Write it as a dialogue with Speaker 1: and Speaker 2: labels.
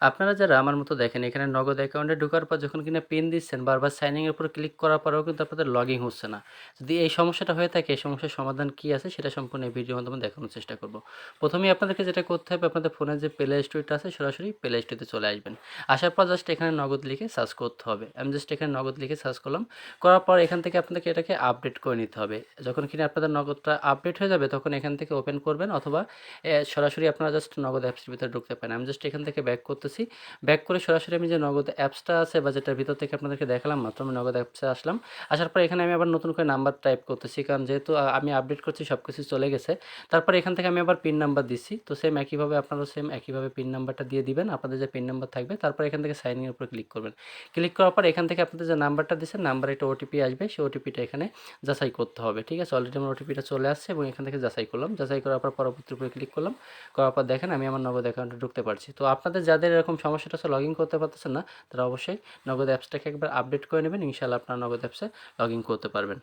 Speaker 1: আপনারা যারা আমার মতো দেখেন, এখানে নগদ অ্যাকাউন্টে ঢোকার পর যখন কিনা পিন দিচ্ছেন, বারবার সাইনিং এর উপর ক্লিক করার পরেও কিন্তু আপনাদের লগ ইন হচ্ছে না। যদি এই সমস্যাটা হয়ে থাকে, এই সমস্যার সমাধান কী আছে, সেটা সম্পূর্ণ এই ভিডিওর মাধ্যমে দেখানোর চেষ্টা করব। প্রথমেই আপনাদেরকে যেটা করতে হবে, আপনাদের ফোনের যে প্লে স্টোরটা আছে, সরাসরি প্লে স্টোরে চলে আসবেন। আসার পর জাস্ট এখানে নগদ লিখে সার্চ করতে হবে। আমি জাস্ট এখানে নগদ লিখে সার্চ করলাম। করার পর এখান থেকে আপনাদেরকে এটাকে আপডেট করে নিতে হবে। যখন কিনা আপনাদের নগদটা আপডেট হয়ে যাবে, তখন এখান থেকে ওপেন করবেন অথবা সরাসরি আপনারা জাস্ট নগদ অ্যাপসের ভিতরে ঢুকতে পারেন। আমি জাস্ট এখান থেকে ব্যাক করতেছি। ব্যাক করে সরাসরি আমি যে নগদ অ্যাপসটা আছে বা যেটার ভিতর থেকে আপনাদেরকে দেখালাম মাত্র, আমি নগদ অ্যাপসে আসলাম। আসার পর এখানে আমি আবার নতুন করে নাম্বার টাইপ করতেছি, কারণ যেহেতু আমি আপডেট করছি সব কিছু চলে গেছে। তারপর এখান থেকে আমি আবার পিন নাম্বার দিচ্ছি তো সেম একইভাবে আপনারাও সেম একইভাবে পিন নাম্বারটা দিয়ে দিবেন, আপনাদের যে পিন নাম্বার থাকবে, তারপর এখান থেকে সাইন ইনের উপর ক্লিক করবেন। ক্লিক করার পর এখান থেকে আপনাদের যে নাম্বারটা দিচ্ছেন নাম্বারে একটা ওটিপি আসবে, সেই ওটিপিটা এখানে যাচাই করতে হবে, ঠিক আছে? অলরেডি আমার ওটিপিটা চলে আসছে এবং এখান থেকে যাচাই করলাম। যাচাই করার পর পরবর্তী উপরে ক্লিক করলাম। করার পর দেখেন আমি আমার নগদ অ্যাকাউন্টে ঢুকতে পারছি। তো আপনাদের যাদের এরকম সমস্যাটা আছে লগ ইন করতে পারতেছেন না, তারা অবশ্যই নগদ অ্যাপসটাকে একবার আপডেট করে নেবেন। ইনশাআল্লাহ আপনারা নগদ অ্যাপসে লগ ইন করতে পারবেন।